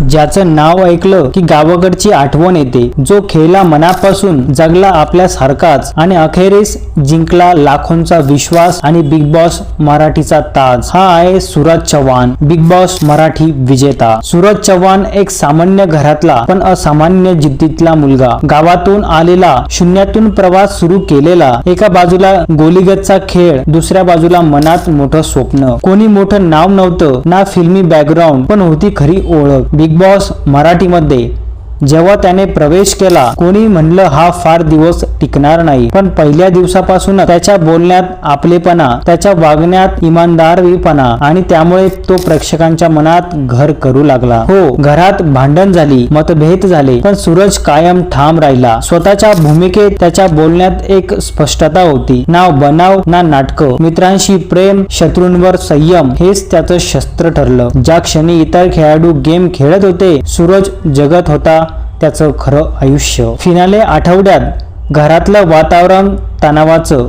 ज्याचं नाव ऐकलं की गावाकडची आठवण येते. जो खेळला मनापासून जगला आपल्यासारखाच आणि अखेरीस जिंकला लाखोंचा विश्वास आणि बिग बॉस मराठीचा ताज. हा आहे सुरज चव्हाण बिग बॉस मराठी विजेता. सुरज चव्हाण एक सामान्य घरातला पण असामान्य जिद्दीतला मुलगा. गावातून आलेला शून्यातून प्रवास सुरू केलेला एका बाजूला गोलीगतचा खेळ दुसऱ्या बाजूला मनात मोठं स्वप्न. कोणी मोठं नाव नव्हतं ना फिल्मी बॅकग्राऊंड पण होती खरी ओळख. बिग बॉस मराठीमध्ये जेव्हा त्याने प्रवेश केला कोणी म्हणलं हा फार दिवस टिकणार नाही. पण पहिल्या दिवसापासून त्याच्या बोलण्यात आपलेपणा त्याच्या वागण्यात इमानदारवीपणा आणि त्यामुळे तो प्रेक्षकांच्या मनात घर करू लागला. हो घरात भांडण झाली मतभेद झाले पण सूरज कायम ठाम राहिला. स्वतःच्या भूमिकेत त्याच्या बोलण्यात एक स्पष्टता होती. ना बनाव ना नाटक. मित्रांशी प्रेम शत्रूंवर संयम हेच त्याचं शस्त्र ठरलं. ज्या क्षणी इतर खेळाडू गेम खेळत होते सूरज जगत होता. त्याचं खरं आयुष्य. फिनाले आठवड्यात घरातलं वातावरण तणावाचं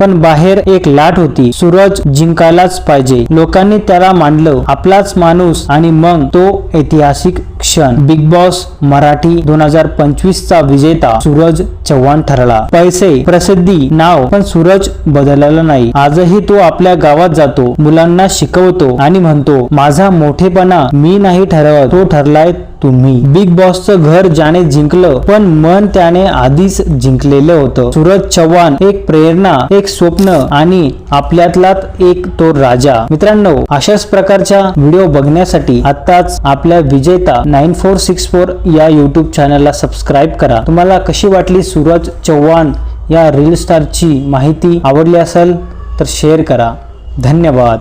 पण बाहेर एक लाट होती. सूरज जिंकायलाच पाहिजे. लोकांनी त्याला मांडलं. आपलाच माणूस आणि मग तो ऐतिहासिक क्षण. बिग बॉस मराठी दोन हजार पंचवीस चा विजेता सूरज चव्हाण ठरला. पैसे प्रसिद्धी नाव पण सूरज बदलला नाही. आजही तो आपल्या गावात जातो मुलांना शिकवतो आणि म्हणतो माझा मोठेपणा मी नाही ठरवत तो ठरलाय तुम्ही. बिग बॉसचं घर ज्याने जिंकलं पण मन त्याने आधीच जिंकलेलं होतं. सूरज चव्हाण एक प्रेरणा एक स्वप्न आणि आपल्यातलाच एक तो राजा. मित्रांनो अशाच प्रकारच्या व्हिडिओ बघण्यासाठी आताच आपल्या विजेता नाईन फोर सिक्स फोर या यूट्यूब चॅनलला सबस्क्राईब करा तुम्हाला कशी वाटली सूरज चव्हाण या रील स्टारची माहिती आवडली असेल तर शेअर करा धन्यवाद